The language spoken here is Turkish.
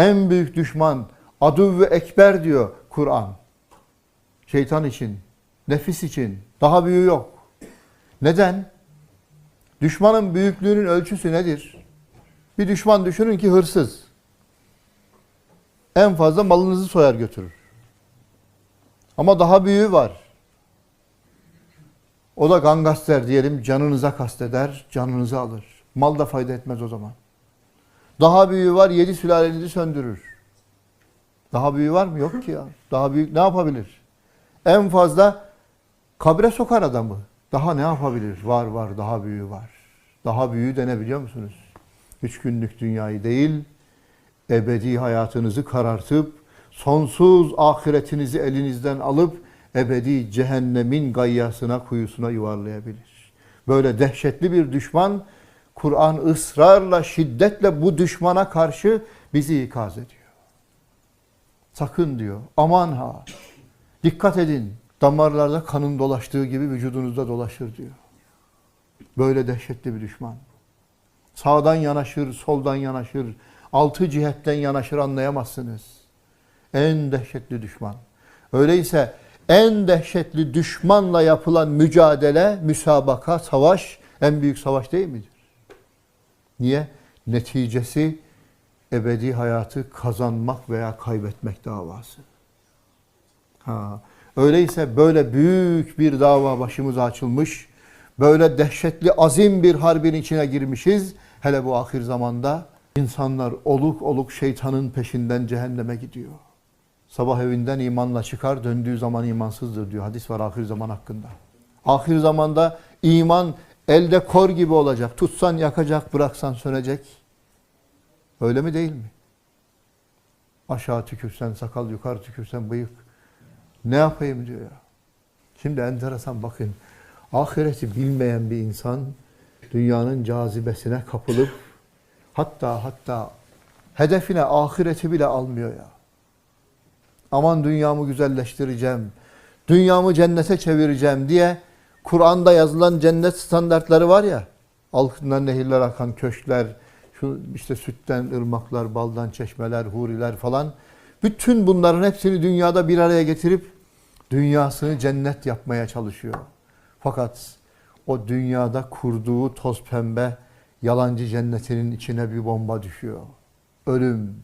En büyük düşman aduvve ekber diyor Kur'an. Şeytan için, nefis için. Daha büyüğü yok. Neden? Düşmanın büyüklüğünün ölçüsü nedir? Bir düşman düşünün ki hırsız. En fazla malınızı soyar götürür. Ama daha büyüğü var. O da gangaster diyelim canınıza kasteder, canınızı alır. Mal da fayda etmez o zaman. Daha büyüğü var yedi sülalenizi söndürür. Daha büyüğü var mı? Yok ki ya. Daha büyük ne yapabilir? En fazla kabre sokar adamı. Daha ne yapabilir? Var var daha büyüğü var. Daha büyüğü de ne biliyor musunuz? Üç günlük dünyayı değil, ebedi hayatınızı karartıp, sonsuz ahiretinizi elinizden alıp, ebedi cehennemin gayyasına, kuyusuna yuvarlayabilir. Böyle dehşetli bir düşman, Kur'an ısrarla, şiddetle bu düşmana karşı bizi ikaz ediyor. Sakın diyor, aman ha, dikkat edin, damarlarda kanın dolaştığı gibi vücudunuzda dolaşır diyor. Böyle dehşetli bir düşman. Sağdan yanaşır, soldan yanaşır, altı cihetten yanaşır anlayamazsınız. En dehşetli düşman. Öyleyse en dehşetli düşmanla yapılan mücadele, müsabaka, savaş en büyük savaş değil midir? Niye? Neticesi ebedi hayatı kazanmak veya kaybetmek davası. Ha. Öyleyse böyle büyük bir dava başımıza açılmış, böyle dehşetli azim bir harbin içine girmişiz. Hele bu ahir zamanda insanlar oluk oluk şeytanın peşinden cehenneme gidiyor. Sabah evinden imanla çıkar, döndüğü zaman imansızdır diyor. Hadis var ahir zaman hakkında. Ahir zamanda iman elde kor gibi olacak. Tutsan yakacak, bıraksan sönecek. Öyle mi değil mi? Aşağı tükürsen sakal, yukarı tükürsen bıyık. Ne yapayım diyor ya. Şimdi enteresan bakın. Ahireti bilmeyen bir insan dünyanın cazibesine kapılıp hatta hatta hedefine ahireti bile almıyor ya. Aman dünyamı güzelleştireceğim. Dünyamı cennete çevireceğim diye Kur'an'da yazılan cennet standartları var ya. Altından nehirler akan köşkler, şu işte sütten ırmaklar, baldan çeşmeler, huriler falan. Bütün bunların hepsini dünyada bir araya getirip dünyasını cennet yapmaya çalışıyor. Fakat o dünyada kurduğu toz pembe yalancı cennetinin içine bir bomba düşüyor. Ölüm.